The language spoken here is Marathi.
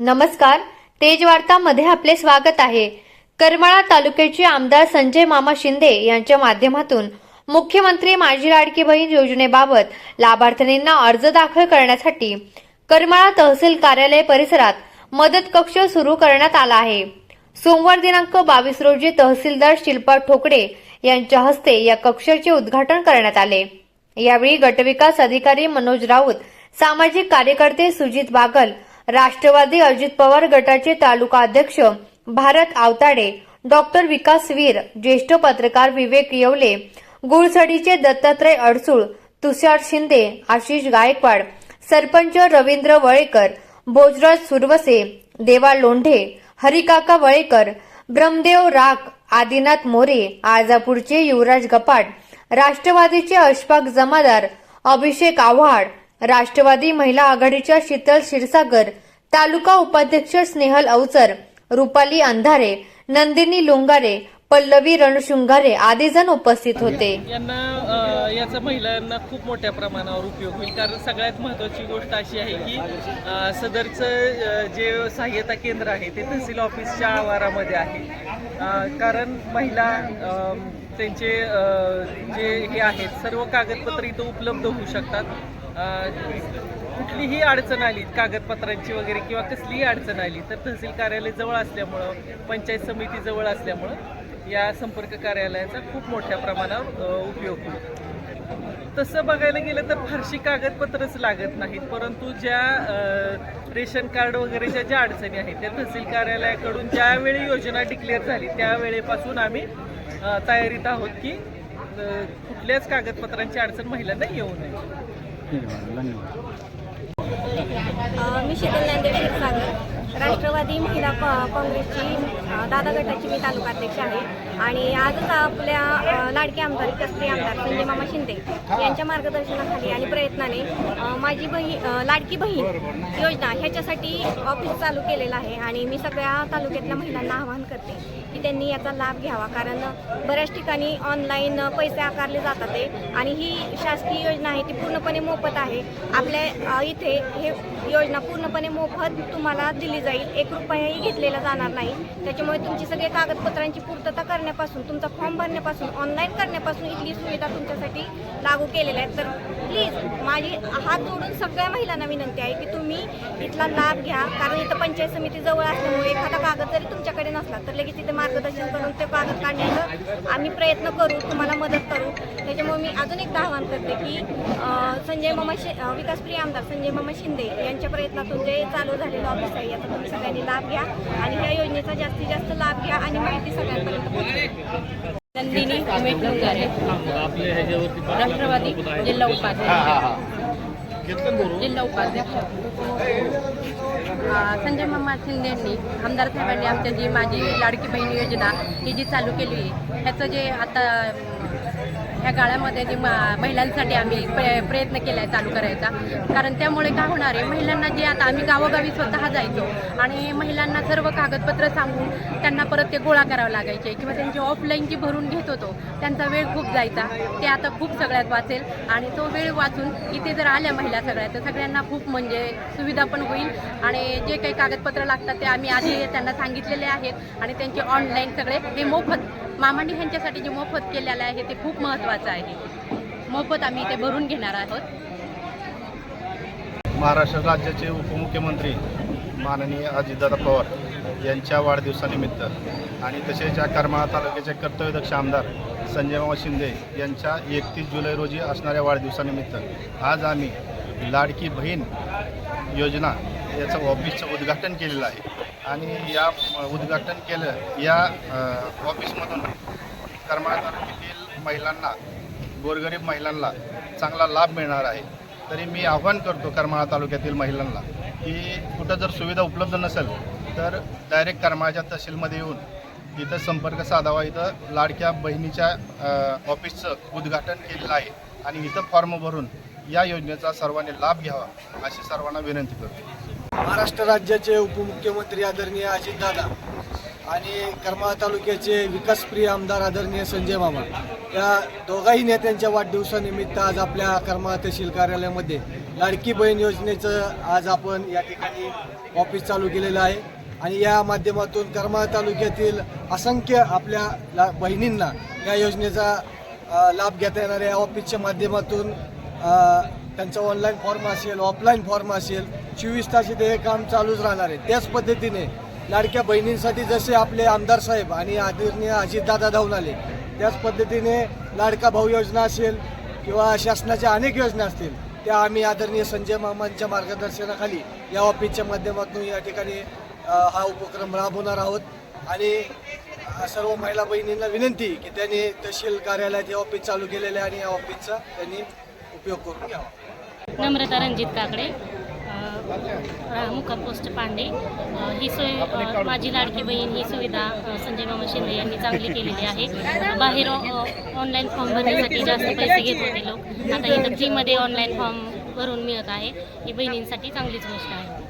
नमस्कार. तेजवार्तामध्ये आपले स्वागत आहे. करमाळा तालुक्याचे आमदार संजय मामा शिंदे यांच्या माध्यमातून मुख्यमंत्री माझी लाडकी बहीण योजनेबाबत लाभार्थींना अर्ज दाखल करण्यासाठी करमाळा तहसील कार्यालय परिसरात मदत कक्ष सुरू करण्यात आला आहे. सोमवार दिनांक बावीस रोजी तहसीलदार शिल्पा ठोकडे यांच्या हस्ते या कक्षाचे उद्घाटन करण्यात आले. यावेळी गटविकास अधिकारी मनोज राऊत सामाजिक कार्यकर्ते सुजित बागल राष्ट्रवादी अजित पवार गटाचे तालुका अध्यक्ष भारत आवताडे डॉक्टर विकास वीर ज्येष्ठ पत्रकार विवेक येवले गुळसडीचे दत्तात्रय अडसूळ तुषार शिंदे आशिष गायकवाड सरपंच रवींद्र वळेकर भोजराज सुरवसे देवा लोंढे हरिकाका वळेकर ब्रह्मदेव राख आदिनाथ मोरे आजापूरचे युवराज गपाट राष्ट्रवादीचे अशफाक जमादार अभिषेक आव्हाड राष्ट्रवादी महिला आघाडीच्या शीतल क्षीरसागर तालुका उपाध्यक्ष स्नेहल अवचर रुपाली अंधारे नंदिनी लोंगारे पल्लवी रणशृंगारे आदी जण उपस्थित होते. यांना याचा महिलांना खूप मोठ्या प्रमाणावर उपयोग होईल. कारण सगळ्यात महत्त्वाची गोष्ट अशी आहे की सदरचं जे सहाय्यता केंद्र आहे ते तहसील ऑफिसच्या आवारामध्ये आहे. कारण महिला त्यांचे जे हे आहेत सर्व कागदपत्र इथं उपलब्ध होऊ शकतात. कुठलीही अडचण आली कागदपत्रांची वगैरे किंवा कसलीही अडचण आली तर तहसील कार्यालय जवळ असल्यामुळं पंचायत समिती जवळ असल्यामुळं या संपर्क कार्यालयाचा खूप मोठ्या प्रमाणावर उपयोग होतो. तसं बघायला गेलं तर फारशी कागदपत्रच लागत नाहीत परंतु ज्या रेशन कार्ड वगैरेच्या ज्या अडचणी आहेत त्या तहसील कार्यालयाकडून ज्यावेळी योजना डिक्लेअर झाली त्यावेळेपासून आम्ही तयारीत आहोत की कुठल्याच कागदपत्रांची अडचण महिलांना येऊ नये. धन्यवाद धन्यवाद. मी शीतल नांदेड सागर राष्ट्रवादी महिला काँग्रेसची दादा गटाची मी तालुका अध्यक्ष आहे. आणि आजच आपल्या लाडके आमदार कस्त्री आमदार संजय मामा शिंदे यांच्या मार्गदर्शनाखाली आणि प्रयत्नाने माझी बहीण लाडकी बहीण योजना ह्याच्यासाठी ऑफिस चालू केलेलं आहे आणि मी सगळ्या तालुक्यातल्या महिलांना आवाहन करते की त्यांनी याचा लाभ घ्यावा. कारण बऱ्याच ठिकाणी ऑनलाईन पैसे आकारले जातात ते आणि ही शासकीय योजना आहे ती पूर्णपणे मोफत आहे. आपल्या इथे हे योजना पूर्णपणे मोफत तुम्हाला दिली जाईल एक रुपयाही घेतलेला जाणार नाही. त्याच्यामुळे तुमची सगळे कागदपत्रांची पूर्तता करण्यापासून तुमचा फॉर्म भरण्यापासून ऑनलाईन करण्यापासून इथली सुविधा तुमच्यासाठी लागू केलेल्या आहेत. तर प्लीज माझी हात जोडून सगळ्या महिलांना विनंती आहे की तुम्ही इथला लाभ घ्या. कारण इथं पंचायत समिती जवळ असल्यामुळे एखादा कागद जरी तुमच्याकडे नसला तर लगेच तिथे मार्गदर्शन करून ते कागद काढण्याचं आम्ही प्रयत्न करू तुम्हाला मदत करू. त्याच्यामुळे मी अजून एकदा आवाहन करते की संजय मामा शि विकासप्रिय आमदार संजय मामा शिंदे यांच्या प्रयत्नातून जे चालू झालेलं ऑफिस आहे सगळ्यांनी लाभ घ्या आणि ह्या योजनेचा जास्तीत जास्त लाभ घ्या आणि माहिती सगळ्यांपर्यंत पोहोचवा. नंदिनी उमेश गुंजारे राष्ट्रवादी जिल्हा उपाध्यक्ष. जिल्हा उपाध्यक्ष. संजय मामा शिंदे यांनी आमदार साहेबांनी आमच्या जी माझी लाडकी बहीण योजना ही जी चालू केली आहे ह्याचं जे आता ह्या काळामध्ये जे मा- महिलांसाठी आम्ही प्रयत्न केला आहे चालू करायचा. कारण त्यामुळे काय होणार आहे महिलांना जे आता आम्ही गावोगावी स्वतः जायचो आणि महिलांना सर्व कागदपत्र सांगून त्यांना परत ते गोळा करावं लागायचे किंवा त्यांची ऑफलाईन जी भरून घेत होतो त्यांचा वेळ खूप जायचा. ते आता खूप सगळ्यात वाचेल आणि तो वेळ वाचून इथे जर आल्या महिला सगळ्या तर सगळ्यांना खूप म्हणजे सुविधा पण होईल आणि जे काही कागदपत्र लागतात ते आम्ही आधी त्यांना सांगितलेले आहेत आणि त्यांचे ऑनलाईन सगळे हे मोफत मामांनी ह्यांच्यासाठी जे मोफत केलेलं आहे ते खूप महत्त्वाचं आहे. मोफत आम्ही ते भरून घेणार आहोत. महाराष्ट्र राज्याचे उपमुख्यमंत्री माननीय अजितदादा पवार यांच्या वाढदिवसानिमित्त आणि तसेच या करमाळा तालुक्याचे कर्तव्यदक्ष आमदार संजय शिंदे यांच्या एकतीस जुलै रोजी असणाऱ्या वाढदिवसानिमित्त आज आम्ही लाडकी बहीण योजना याचं ऑफिसचं उद्घाटन केलेलं आहे. आणि या उद्घाटन केलं या ऑफिसमधून करमाळा तालुक्यातील महिलांना गोरगरीब महिलांना चांगला लाभ मिळणार आहे. तरी मी आव्हान करतो करमाळा तालुक्यातील महिलांना की कुठं जर सुविधा उपलब्ध नसेल तर डायरेक्ट करमाळ्याच्या तहसीलमध्ये येऊन इथं संपर्क साधावा. इथं लाडक्या बहिणीच्या ऑफिसचं उद्घाटन केलेलं आहे आणि इथं फॉर्म भरून या योजनेचा सर्वांनी लाभ घ्यावा अशी सर्वांना विनंती करतो. महाराष्ट्र राज्याचे उपमुख्यमंत्री आदरणीय अजितदादा आणि करमाळा तालुक्याचे विकासप्रिय आमदार आदरणीय संजय मामा. या दोघाही नेत्यांच्या वाढदिवसानिमित्त आज आपल्या करमाळा तहसील कार्यालयामध्ये लाडकी बहीण योजनेचं आज आपण या ठिकाणी ऑफिस चालू केलेलं आहे. आणि या माध्यमातून करमाळ तालुक्यातील असंख्य आपल्या ला बहिणींना या योजनेचा लाभ घेता येणार या ऑफिसच्या माध्यमातून त्यांचा ऑनलाईन फॉर्म असेल ऑफलाईन फॉर्म असेल चोवीस तास इथे हे काम चालूच राहणार आहे. त्याच पद्धतीने लाडक्या बहिणींसाठी जसे आपले आमदार साहेब आणि आदरणीय अजितदादा धावून आले त्याच पद्धतीने लाडका भाऊ योजना असेल किंवा शासनाच्या अनेक योजना असतील त्या आम्ही आदरणीय संजय मामांच्या मार्गदर्शनाखाली या ऑफिसच्या माध्यमातून या ठिकाणी हा उपक्रम राबवणार आहोत. आणि सर्व महिला बहिणींना विनंती की त्यांनी तहसील कार्यालयात हे ऑफिस चालू केलेले आहे आणि या ऑफिसचा त्यांनी उपयोग करून घ्यावा. नम्रता रणजित काकडे. अ, पोस्ट पांडे. ही सोय माझी लाडकी बहीण ही सुविधा संजय मामा शिंदे यांनी चांगली केलेली आहे. बाहेर ऑनलाईन फॉर्म भरण्यासाठी जास्त पैसे घेत होते लोक. आता इथं फ्रीमध्ये ऑनलाईन फॉर्म भरून मिळत आहे. ही बहिणींसाठी चांगलीच गोष्ट आहे.